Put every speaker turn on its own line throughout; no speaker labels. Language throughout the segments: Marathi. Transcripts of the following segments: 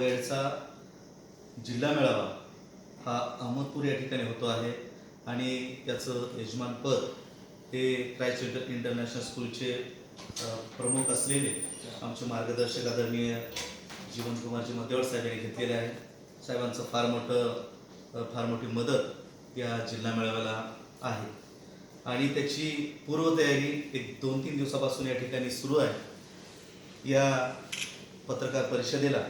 स्काउट जिल्हा मेळावा हा अहमदपूर या ठिकाणी होतो आहे आणि त्याचं यजमानपद हे क्राईस्ट इंटर इंटरनॅशनल स्कूलचे प्रमुख असलेले आमचे मार्गदर्शक आदरणीय जीवनकुमारजी मदेवड साहेब यांनी घेतलेले आहे. साहेबांचं फार मोठं फार मोठी मदत या जिल्हा मेळाव्याला आहे. आणि त्याची पूर्वतयारी एक दोन तीन दिवसापासून या ठिकाणी सुरू आहे. या पत्रकार परिषदेला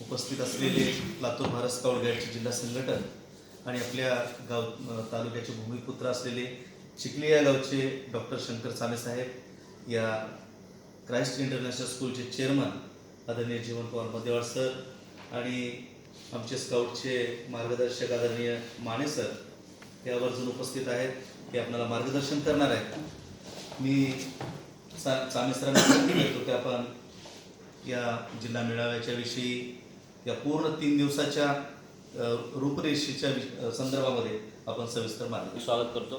उपस्थित असलेले लातूर भारत स्काउट जिल्हा संघटन आणि आपल्या गाव तालुक्याचे भूमिपुत्र असलेले चिखली या गावचे डॉक्टर शंकर साने साहेब या क्राईस्ट इंटरनॅशनल स्कूलचे चेअरमन आदरणीय जीवन पवार मदेवाड सर आणि आमचे स्काउटचे मार्गदर्शक आदरणीय माने सर हे आवर्जून उपस्थित आहेत ते आपल्याला मार्गदर्शन करणार आहेत. मी सा साने सरांना विनंती करतो की आपण या जिल्हा मेळाव्याच्या विषयी या पूर्ण तीन दिवसाच्या रूपरेषेच्या संदर्भामध्ये आपण सविस्तर मार्ग
स्वागत करतो.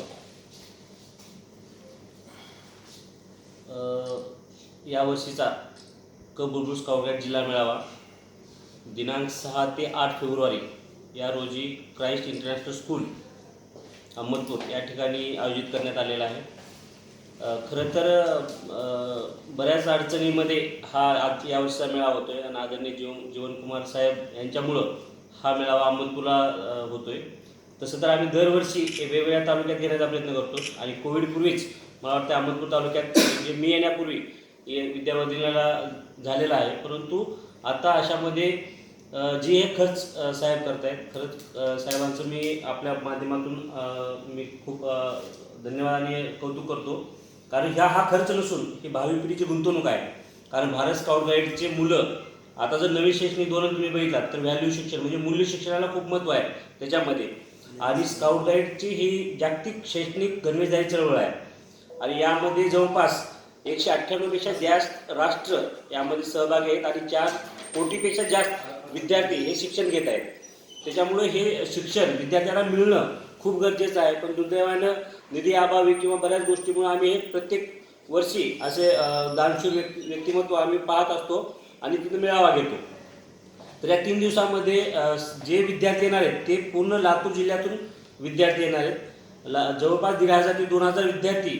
यावर्षीचा क बुलबुल जिल्हा मेळावा दिनांक सहा ते आठ फेब्रुवारी या रोजी क्राईस्ट इंटरनॅशनल स्कूल अहमदपूर या ठिकाणी आयोजित करण्यात आलेला आहे. खरं तर बऱ्याच अडचणीमध्ये हा आज यावर्षीचा मेळावा होतो आहे आणि आदरणीय जीवन जीवनकुमार साहेब यांच्यामुळं हा मेळावा अहमदपूरला होतो आहे तसं तर आम्ही दरवर्षी वेगवेगळ्या तालुक्यात घेण्याचा प्रयत्न करतो आणि कोविडपूर्वीच मला वाटतं अहमदपूर तालुक्यात म्हणजे मी येण्यापूर्वी हे विद्यावर्धिनीला झालेला आहे. परंतु आता अशामध्ये जी हे खर्च साहेब करतायत खरंच साहेबांचं मी आपल्या माध्यमातून मी खूप धन्यवाद आणि कौतुक करतो. कारण ह्या हा खर्च नसून ही भावी पिढीची गुंतवणूक आहे. कारण भारत स्काउट गाईडचे मुलं आता जर नवीन शैक्षणिक धोरण तुम्ही बघितलात तर व्हॅल्यू शिक्षण म्हणजे मूल्य शिक्षणाला खूप महत्त्व आहे त्याच्यामध्ये. आणि स्काउट गाईडची ही जागतिक शैक्षणिक गणवेशधारी चळवळ आहे. आणि यामध्ये जवळपास एकशे अठ्ठ्याण्णवपेक्षा जास्त राष्ट्र यामध्ये सहभागी आहेत आणि चार कोटीपेक्षा जास्त विद्यार्थी हे शिक्षण घेत आहेत. त्याच्यामुळे हे शिक्षण विद्यार्थ्यांना मिळणं खूप गरजेचं आहे. पण दुर्दैवानं निधी अभावी किंवा बऱ्याच गोष्टीमुळे आम्ही हे प्रत्येक वर्षी असे दानशूर व्यक्ती व्यक्तिमत्व आम्ही पाहत असतो आणि तिथं मेळावा घेतो. तर या तीन दिवसामध्ये जे विद्यार्थी येणार आहेत ते पूर्ण लातूर जिल्ह्यातून विद्यार्थी येणार आहेत. ला जवळपास दीड हजार ते दोन हजार विद्यार्थी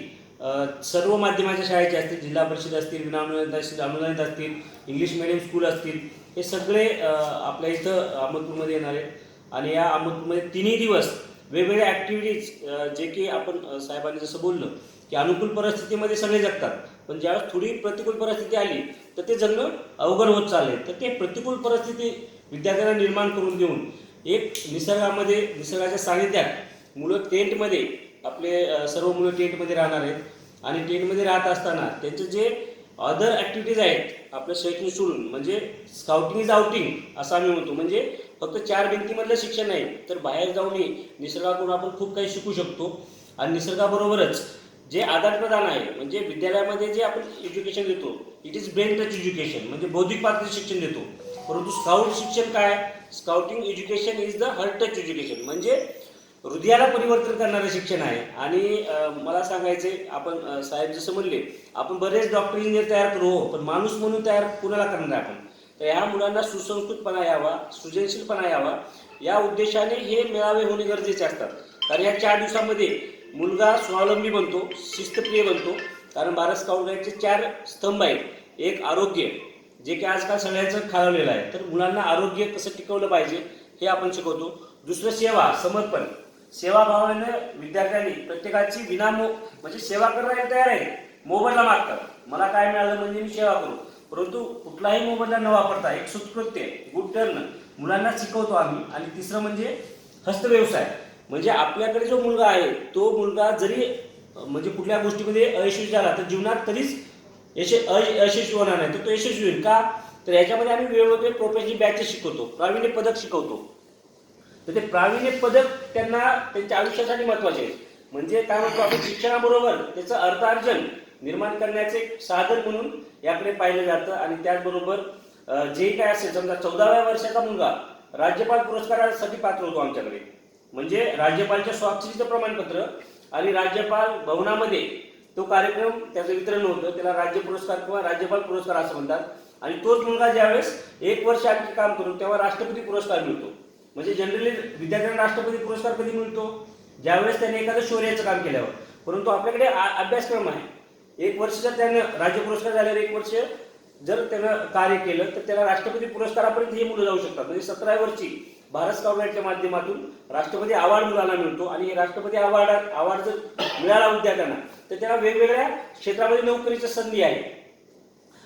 सर्व माध्यमाच्या शाळेचे असतील जिल्हा परिषद असतील विनामूल्य असतील अनुदानित असतील इंग्लिश मिडियम स्कूल असतील हे सगळे आपल्या इथं अहमदपूरमध्ये येणार आहेत. आणि या अहमदपूरमध्ये तिन्ही दिवस वेगवेगळ्या ॲक्टिव्हिटीज जे की आपण साहेबांनी जसं बोललं की अनुकूल परिस्थितीमध्ये सगळे जगतात. पण ज्यावेळेस थोडी प्रतिकूल परिस्थिती आली तर ते जगणं अवघड होत चालले तर ते प्रतिकूल परिस्थिती विद्यार्थ्यांना निर्माण करून देऊन एक निसर्गामध्ये निसर्गाच्या सानिध्यात मुलं टेंटमध्ये आपले सर्व मुलं टेंटमध्ये राहणार आहेत. आणि टेंटमध्ये राहत असताना त्यांचे जे अदर ॲक्टिव्हिटीज आहेत. आपलं शैक्षणिक सोडून. म्हणजे स्काउटिंग इज आउटिंग असं आम्ही म्हणतो. म्हणजे फक्त चार भिंतीमधलं शिक्षण नाही तर बाहेर जाऊनही निसर्गाकडून आपण खूप काही शिकू शकतो. आणि निसर्गाबरोबरच जे आदान प्रदान आहे म्हणजे विद्यालयामध्ये जे आपण एज्युकेशन देतो it is brain touch education म्हणजे बौद्धिक पातळी शिक्षण देतो. परंतु स्काउट शिक्षण काय? Scouting education is the heart touch education म्हणजे हृदयाला परिवर्तन करणारं शिक्षण आहे. आणि मला सांगायचे आपण साहेब जसं म्हणले आपण बरेच डॉक्टर इंजिनियर तयार करू हो पण माणूस म्हणून तयार कुणाला करणार आपण? तर ह्या मुलांना सुसंस्कृतपणा यावा सृजनशीलपणा यावा या उद्देशाने हे मेळावे होणे गरजेचे असतात. कारण या चार दिवसामध्ये मुलगा स्वावलंबी बनतो शिस्तप्रिय बनतो कारण भारत स्काउट गाईडचे चार स्तंभ आहेत. एक आरोग्य जे की आजकाल सगळ्यांचं खाळवलेलं आहे. तर मुलांना आरोग्य कसं टिकवलं पाहिजे हे आपण शिकवतो. दुसरं सेवा समर्पण. सेवाभावानं विद्यार्थ्यांनी प्रत्येकाची विनामो म्हणजे सेवा करायला तयार आहे. मोबाईलला मागतात. मला काय मिळालं म्हणजे मी सेवा करू. परंतु कुठलाही मोबदला न वापरता एक सुकृत्य गुड टर्न मुलांना शिकवतो आम्ही. आणि तिसरं म्हणजे हस्तव्यवसाय म्हणजे आपल्याकडे जो मुलगा आहे तो मुलगा जरी म्हणजे कुठल्या गोष्टीमध्ये अयशस्वी झाला तर जीवनात तरीच यश अयशस्वी यशस्वी होणार नाही. तर तो यशस्वी होईल का? तर याच्यामध्ये आम्ही वेगवेगळे प्रोफेशनल बॅचेस शिकवतो. प्रावीण्य पदक शिकवतो. तर ते प्रावीण्य पदक त्यांना त्यांच्या आयुष्यासाठी महत्त्वाचे आहे म्हणजे काय म्हणतो आपण? शिक्षणाबरोबर त्याचं अर्थार्जन निर्माण करण्याचे साधन म्हणून याकडे पाहिलं जातं. आणि त्याचबरोबर जे काय असेल समजा चौदाव्या वर्षाचा मुलगा राज्यपाल पुरस्कारासाठी पात्र होतो आमच्याकडे. म्हणजे राज्यपालच्या स्वाक्षरीचं प्रमाणपत्र आणि राज्यपाल भवनामध्ये तो कार्यक्रम त्याचं वितरण होतं. त्याला राज्य पुरस्कार किंवा राज्यपाल पुरस्कार असं म्हणतात. आणि तोच मुलगा ज्यावेळेस एक वर्ष आणखी काम करून तेव्हा राष्ट्रपती पुरस्कार मिळतो. म्हणजे जनरली विद्यार्थ्यांना राष्ट्रपती पुरस्कार कधी मिळतो. ज्यावेळेस त्याने एखादं शौर्याचं काम केल्यावर. परंतु आपल्याकडे आ- अभ्यासक्रम आहे. एक वर्ष जर त्यानं राज्य पुरस्कार झाल्यावर एक वर्ष जर त्यानं कार्य केलं तर त्याला राष्ट्रपती पुरस्कारापर्यंत ही मुलं जाऊ शकतात. म्हणजे सतरा वर्षी भारत स्काउट माध्यमातून राष्ट्रपती अवॉर्ड मुलांना मिळतो. आणि राष्ट्रपती अवॉर्ड अवॉर्ड जर मिळाला विद्यार्थ्यांना तर त्याला वेगवेगळ्या क्षेत्रामध्ये नोकरीची संधी आहे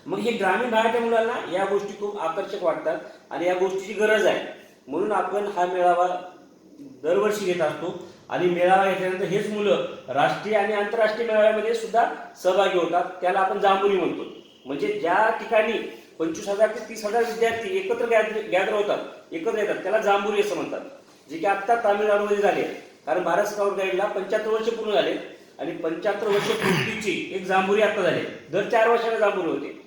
मग हे ग्रामीण भागाच्या मुलांना या गोष्टी खूप आकर्षक वाटतात. आणि या गोष्टीची गरज आहे. म्हणून आपण हा मेळावा दरवर्षी घेत असतो. आणि मेळावा घेतल्यानंतर हेच मुलं राष्ट्रीय आणि आंतरराष्ट्रीय मेळाव्यामध्ये सुद्धा सहभागी होतात. त्याला आपण जांभुरी म्हणतो. म्हणजे ज्या ठिकाणी पंचवीस हजार ते तीस हजार विद्यार्थी एकत्र गॅदर होतात एकत्र येतात त्याला जांभुरी असं म्हणतात. जे की आत्ता तामिळनाडूमध्ये झाले कारण भारत स्काउट गाईडला पंच्याहत्तर वर्ष पूर्ण झाले. आणि पंच्याहत्तर वर्ष पूर्वीची एक जांभुरी आता झाली दर चार वर्षाला जांभुरी होते.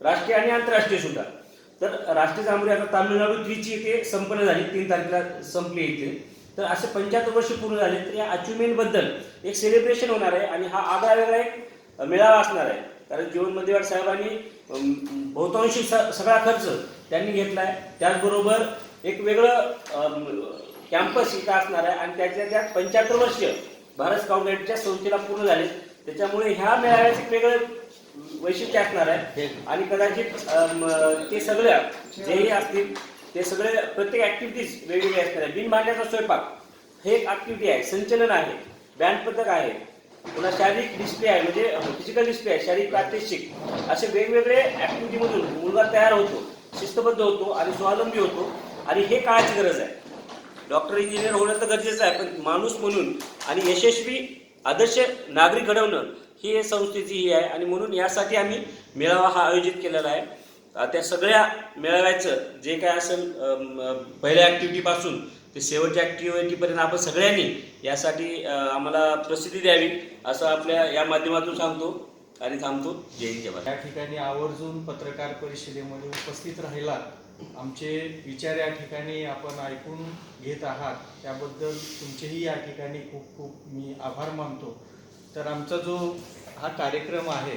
राष्ट्रीय आणि आंतरराष्ट्रीय सुद्धा. तर राष्ट्रीय जांभुरी आता तामिळनाडू त्रिची इथे संपन्न झाली तीन तारखेला संपली इथे. तर असे पंच्याहत्तर वर्ष पूर्ण झाले तर या अचिव्हमेंटबद्दल एक सेलिब्रेशन होणार आहे आणि हा आगळा वेगळा एक मेळावा असणार आहे. कारण जीवन मध्यवाड साहेबांनी बहुतांशी स- सगळा खर्च त्यांनी घेतला आहे त्याचबरोबर एक वेगळं कॅम्पस इथं असणार आहे आणि त्याच्या त्यात पंच्याहत्तर वर्ष भारत स्काउट गाईडच्या संस्थेला पूर्ण झाले. त्याच्यामुळे ह्या मेळाव्याचं वेगळं वैशिष्ट्य असणार आहे. आणि कदाचित ते सगळ्या जेही असतील ते सगळे प्रत्येक ऍक्टिव्हिटीज वेगवेगळे असणार आहे. बिन भांड्याचा स्वयंपाक हे एक ऍक्टिव्हिटी आहे. संचलन आहे. बँड पथक आहे. पुन्हा शारीरिक डिस्प्ले आहे. म्हणजे फिजिकल डिस्प्ले आहे. शारीरिक प्रात्यक्षिक. असे वेगवेगळे ऍक्टिव्हिटीमधून मुलगा तयार होतो शिस्तबद्ध होतो आणि स्वावलंबी होतो. आणि हे काळाची गरज आहे. डॉक्टर इंजिनियर होणं तर गरजेचं आहे. पण माणूस म्हणून आणि यशस्वी आदर्श नागरिक घडवणं ही संस्थेची ही आहे आणि म्हणून यासाठी आम्ही मेळावा हा आयोजित केलेला आहे. त्या सगळ्या मेळाव्याचं जे काय असेल पहिल्या ॲक्टिव्हिटीपासून ते शेवटच्या ॲक्टिव्हिटीपर्यंत आपण सगळ्यांनी यासाठी आम्हाला प्रसिद्धी द्यावी असं आपल्या या माध्यमातून सांगतो आणि थांबतो. जय हिंद
या ठिकाणी आवर्जून पत्रकार परिषदेमध्ये उपस्थित राहिला. आमचे विचार या ठिकाणी आपण ऐकून घेत आहात. त्याबद्दल तुमचेही या ठिकाणी खूप खूप मी आभार मानतो. तर आमचा जो हा कार्यक्रम आहे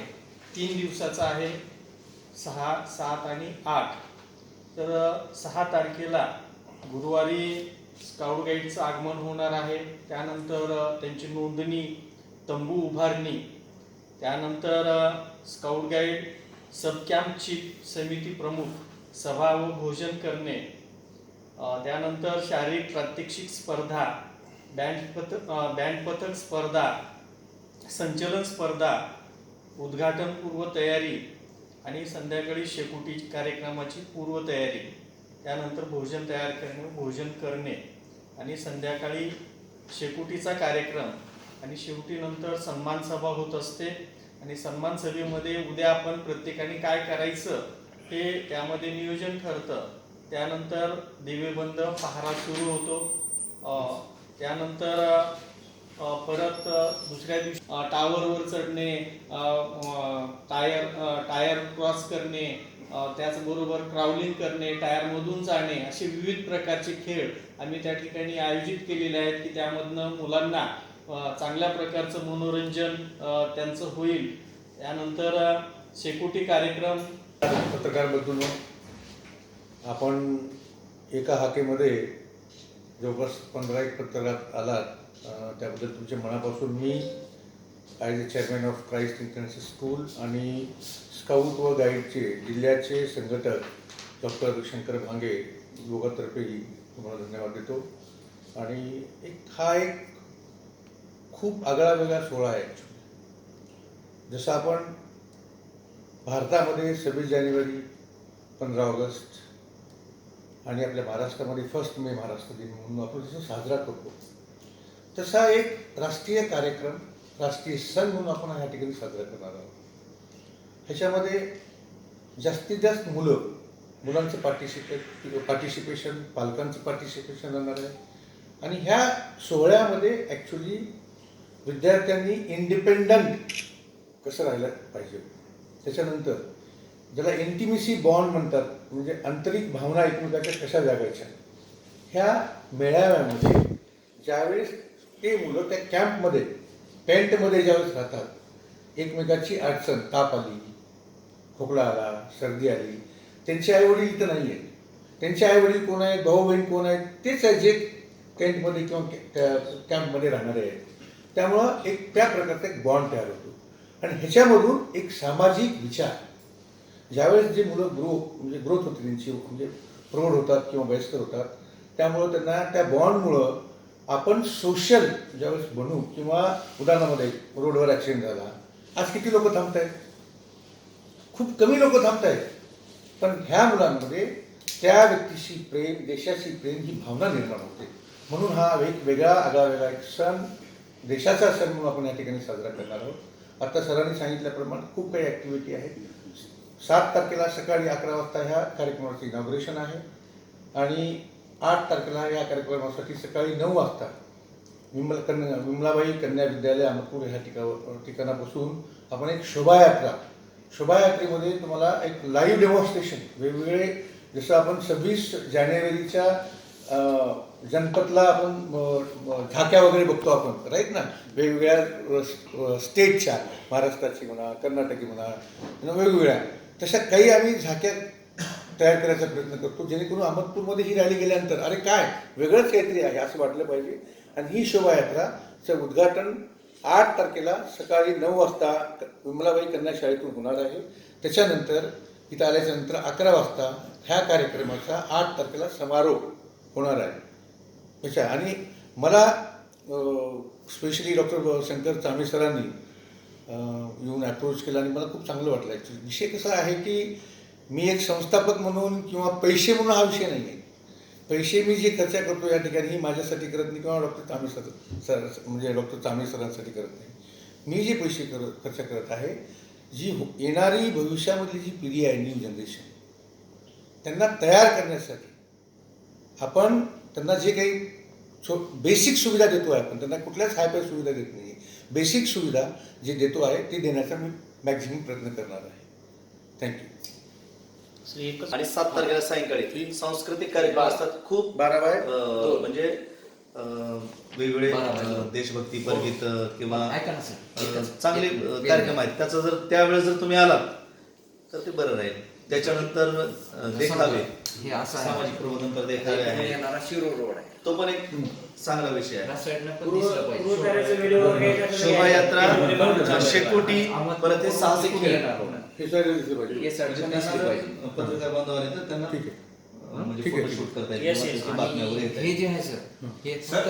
तीन दिवसाचा आहे सहा सात आणि आठ. तर सहा तारखेला गुरुवारी स्काउट गाईडचं आगमन होणार आहे. त्यानंतर त्यांची नोंदणी तंबू उभारणी. त्यानंतर स्काउट गाईड सब कॅम्पची समिती प्रमुख सभा व भोजन करणे. त्यानंतर शारीरिक प्रात्यक्षिक स्पर्धा बँड पथक बँड पथक स्पर्धा संचलन स्पर्धा उद्घाटनपूर्व तयारी आणि संध्याकाळी शेकोटी कार्यक्रमाची पूर्वतयारी. त्यानंतर भोजन तयार करणे भोजन करणे आणि संध्याकाळी शेकोटीचा कार्यक्रम. आणि शेवटीनंतर सन्मान सभा होत असते आणि सन्मान सभेमध्ये उद्या आपण प्रत्येकाने काय करायचं हे त्यामध्ये नियोजन ठरतं. त्यानंतर दिवेबंद पहारा सुरू होतो. त्यानंतर परत दुसऱ्या दिवशी टावरवर चढणे टायर टायर क्रॉस करणे त्याचबरोबर क्राउलिंग करणे टायरमधून जाणे असे विविध प्रकारचे खेळ आम्ही त्या ठिकाणी आयोजित केलेले आहेत की त्यामधनं मुलांना चांगल्या प्रकारचं मनोरंजन त्यांचं होईल. त्यानंतर शेकोटी कार्यक्रम.
पत्रकार बंधूंनो आपण एका हाकेमध्ये जवळपास पंधरा एक पत्रकार आलात त्याबद्दल तुमच्या मनापासून मी as a chairman of Christ international school आणि स्काउट व गाईडचे जिल्ह्याचे संघटक डॉक्टर शंकर भांगे योगातर्फेही तुम्हाला धन्यवाद देतो. आणि एक हा एक खूप आगळा वेगळा सोहळा आहे. जसं आपण भारतामध्ये सव्वीस जानेवारी पंधरा ऑगस्ट आणि आपल्या महाराष्ट्रामध्ये फर्स्ट मे महाराष्ट्र दिन म्हणून आपण जसं साजरा करतो. तसा एक राष्ट्रीय कार्यक्रम राष्ट्रीय सण म्हणून आपण ह्या ठिकाणी साजरा करणार आहोत. ह्याच्यामध्ये जास्तीत जास्त मुलं मुलांचं पार्टिसिपेट पार्टिसिपेशन पालकांचं पार्टिसिपेशन राहणार आहे. आणि ह्या सोहळ्यामध्ये ॲक्च्युली विद्यार्थ्यांनी इंडिपेंडंट कसं राहिलं पाहिजे? त्याच्यानंतर ज्याला इंटिमिसी बॉन्ड म्हणतात म्हणजे आंतरिक भावना एकमेकाच्या कशा जागायच्या? ह्या मेळाव्यामध्ये ज्यावेळेस ते मुलं त्या कॅम्पमध्ये टेंटमध्ये ज्यावेळेस राहतात एकमेकाची अडचण ताप आली खोकला आला सर्दी आली त्यांचे आईवडील इथं नाही आहेत त्यांचे आईवडील कोण आहेत भाऊ बहीण कोण आहेत तेच आहे जे टेंटमध्ये किंवा कॅम्पमध्ये राहणारे आहेत. त्यामुळं एक त्या प्रकारचा एक बॉन्ड तयार होतो. आणि ह्याच्यामधून एक सामाजिक विचार ज्यावेळेस जे मुलं ग्रो म्हणजे ग्रोथ होते त्यांची म्हणजे प्रौढ होतात किंवा वयस्कर होतात त्यामुळं त्यांना त्या बॉन्डमुळं आपण सोशल ज्यावेळेस बनू किंवा उदाहरणामध्ये रोडवर ॲक्सिडेंट झाला आज किती लोक थांबत आहेत खूप कमी लोक थांबत आहेत पण ह्या मुलांमध्ये त्या व्यक्तीशी प्रेम देशाशी प्रेम ही भावना निर्माण होते. म्हणून हा एक वेगळा आगळा वेगळा एक सण देशाचा सण म्हणून आपण या ठिकाणी साजरा करणार आहोत. आता सरांनी सांगितल्याप्रमाणे खूप काही ॲक्टिव्हिटी आहेत. सात तारखेला सकाळी अकरा वाजता ह्या कार्यक्रमाचं इनॉग्रेशन आहे. आणि आठ तारखेला या कार्यक्रमासाठी सकाळी नऊ वाजता विमल कन्या विमलाबाई कन्या विद्यालय अमरपूर ह्या ठिकाणावर ठिकाणापासून आपण एक शोभायात्रा शोभायात्रेमध्ये तुम्हाला एक लाईव्ह डेमॉन्स्ट्रेशन वेगवेगळे जसं आपण सव्वीस जानेवारीच्या अं, जनपदला आपण झाक्या वगैरे बघतो आपण राईट ना? वेगवेगळ्या स्टेटच्या महाराष्ट्राची म्हणा कर्नाटकी म्हणा वेगवेगळ्या. तशा काही आम्ही झाक्या तयार करायचा प्रयत्न करतो. जेणेकरून अहमदपूरमध्ये ही रॅली गेल्यानंतर अरे काय वेगळंच काहीतरी आहे असं वाटलं पाहिजे. आणि ही शोभायात्राचं उद्घाटन आठ तारखेला सकाळी नऊ वाजता विमलाबाई कन्या शाळेतून होणार आहे. त्याच्यानंतर इथं आल्याच्यानंतर अकरा वाजता ह्या कार्यक्रमाचा आठ तारखेला समारोप होणार आहे. अच्छा आणि मला स्पेशली डॉक्टर शंकर चांबे सरांनी येऊन अप्रोच केला आणि मला खूप चांगलं वाटलं. ॲक्च्युली विषय कसा आहे की मी एक संस्थापक म्हणून किंवा पैसे म्हणून हा विषय नाही आहे. पैसे मी जे खर्च करतो या ठिकाणी ही माझ्यासाठी करत नाही किंवा डॉक्टर चांबे सर सर म्हणजे डॉक्टर चांबे सरांसाठी करत नाही. मी जे पैसे कर खर्च करत आहे जी हो- येणारी भविष्यामधली जी पिढी आहे न्यू जनरेशन त्यांना तयार करण्यासाठी आपण त्यांना जे काही छो बेसिक सुविधा देतो आहे आपण त्यांना कुठल्याच हायफाय सुविधा देत नाही बेसिक सुविधा जे देतो आहे ते देण्याचा मी मॅक्झिमम प्रयत्न करणार आहे. थँक्यू
आणि सात तारखेला सायंकाळी सांस्कृतिक कार्यक्रम असतात खूप
बारा बाय
म्हणजे वेगवेगळे
बारा बाय
अं, देशभक्तीपर गीत किंवा चांगले कार्यक्रम आहेत. त्याचं जर त्यावेळेस जर तुम्ही आलात तर ते बरं राहील. त्याच्यानंतर देखावे.
हे असं.
सामाजिक प्रबोधनपर देखावे
इकडे
आहे.
येणारा शिरूर रोड आहे.
तो पण एक चांगला विषय आहे.
या साईडनं पण दिसलं पाहिजे.
शोभायात्रा शेकोटी परत साहसी
इकडे
खेळ.
हे.
हे
म्हणजे पत्रकार बांधव आले तर त्यांना म्हणजे फोटोशूट करता येईल बातम्या वगैरे
हे. जे आहे सर हे फक्त